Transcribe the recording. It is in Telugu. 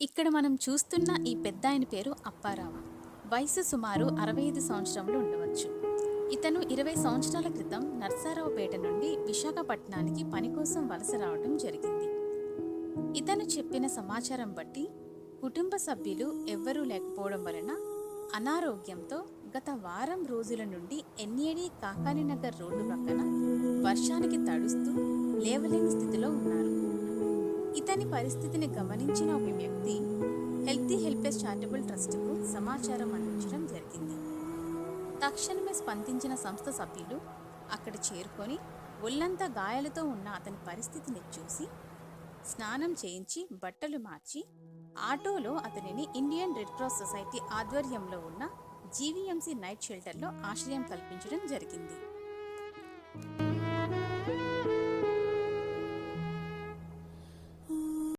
ఇక్కడ మనం చూస్తున్న ఈ పెద్దాయన పేరు అప్పారావు. వయసు సుమారు అరవై ఐదు సంవత్సరములు ఉండవచ్చు. ఇతను ఇరవై సంవత్సరాల క్రితం నర్సారావుపేట నుండి విశాఖపట్నానికి పని కోసం వలస రావడం జరిగింది. ఇతను చెప్పిన సమాచారం బట్టి కుటుంబ సభ్యులు ఎవ్వరూ లేకపోవడం వలన అనారోగ్యంతో గత వారం రోజుల నుండి ఎన్ఏడి కాకానీనగర్ రోడ్డు పక్కన వర్షానికి తడుస్తూ లేవలేని స్థితిలో ఉన్నారు. అతని పరిస్థితిని గమనించిన ఒక వ్యక్తి హెల్తీ హెల్ప్లెస్ చారిటబుల్ ట్రస్ట్కు సమాచారం అందించడం జరిగింది. తక్షణమే స్పందించిన సంస్థ సభ్యులు అక్కడ చేరుకొని ఒళ్ళంతా గాయాలతో ఉన్న అతని పరిస్థితిని చూసి స్నానం చేయించి బట్టలు మార్చి ఆటోలో అతనిని ఇండియన్ రెడ్ క్రాస్ సొసైటీ ఆధ్వర్యంలో ఉన్న జీవీఎంసీ నైట్ షెల్టర్లో ఆశ్రయం కల్పించడం జరిగింది.